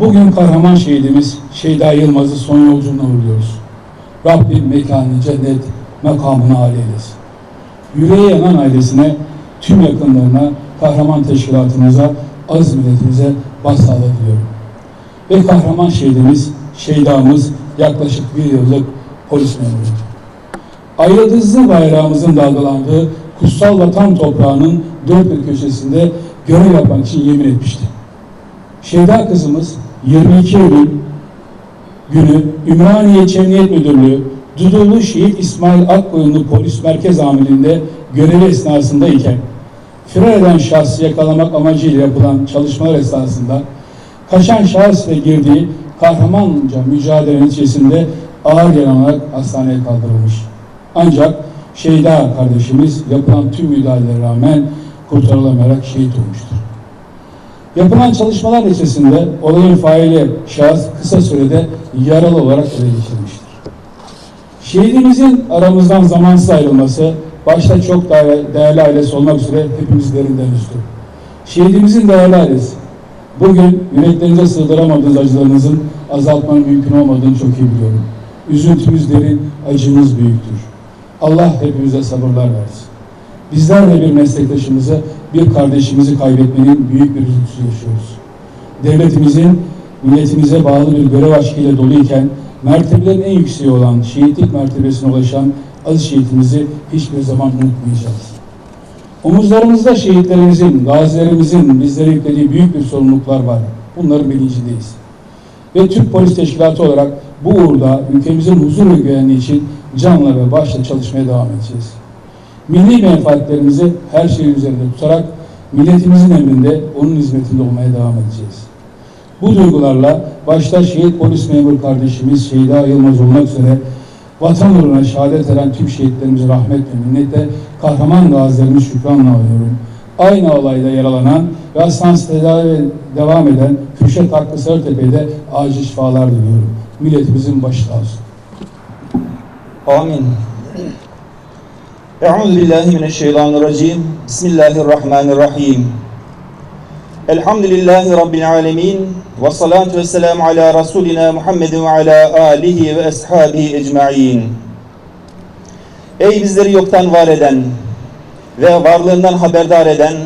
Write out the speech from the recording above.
Bugün kahraman şehidimiz Şeyda Yılmaz'ı son yolculuğuna uğurluyoruz. Rabbim mekanı cennet, makamını âli eylesin. Yüreği yanan ailesine, tüm yakınlarına, kahraman teşkilatımıza, aziz milletimize başsağlığı diliyorum. Ve kahraman şehidimiz, Şeyda'mız yaklaşık bir yıllık polis memuru. Ayrıldızlı bayrağımızın dalgalandığı kutsal vatan toprağının dört bir köşesinde görev yapmak için yemin etmişti. Şeyda kızımız 22 Eylül günü Ümraniye İlçe Emniyet Müdürlüğü Dudullu Şehit İsmail Akkoyunlu Polis Merkez Amirliği'nde görevi esnasındayken firar eden şahsı yakalamak amacıyla yapılan çalışmalar esnasında kaçan şahıs ve girdiği kahramanca mücadele neticesinde ağır yaralanarak hastaneye kaldırılmış. Ancak Şeyda kardeşimiz yapılan tüm müdahalelere rağmen kurtarılamayarak şehit olmuştur. Yapılan çalışmalar neticesinde olayın faili şahıs kısa sürede yaralı olarak ele geçirmiştir. Şehidimizin aramızdan zamansız ayrılması başta çok değerli, ailesi olmak üzere hepimiz derinden üzdü. Şehidimizin değerli ailesi bugün yüreklerinize sığdıramadığınız acılarınızın azaltmanın mümkün olmadığını çok iyi biliyorum. Üzüntümüz derin, acımız büyüktür. Allah hepimize sabırlar versin. Bizler de bir meslektaşımızı, bir kardeşimizi kaybetmenin büyük bir üzüntüsü yaşıyoruz. Devletimizin milletimize bağlı bir görev aşkıyla doluyken mertebelerin en yükseği olan şehitlik mertebesine ulaşan aziz şehitimizi hiçbir zaman unutmayacağız. Omuzlarımızda şehitlerimizin, gazilerimizin bizlere yüklediği büyük bir sorumluluklar var. Bunların bilincindeyiz. Ve Türk Polis Teşkilatı olarak bu uğurda ülkemizin huzur ve güvenliği için canla ve başla çalışmaya devam edeceğiz. Milli menfaatlerimizi her şey üzerinde tutarak milletimizin emrinde, onun hizmetinde olmaya devam edeceğiz. Bu duygularla başta şehit polis memur kardeşimiz Şeyda Yılmaz olmak üzere vatan uğruna şehadet eren tüm şehitlerimize rahmet ve minnetle kahraman gazilerimiz şükranla anıyorum. Aynı olayda yaralanan ve hastanesi tedavi devam eden Kürşat Hakkı Sarıtepe'ye de acil şifalar diliyorum. Milletimizin başı sağ. Amin. Euzu billahi mineşşeytanirracim. Bismillahirrahmanirrahim. Elhamdülillahi rabbil alamin ve salatu vesselam ala rasulina Muhammedin ve ala alihi ve ashabihi ecmaîn. Ey bizleri yoktan var eden ve varlığından haberdar eden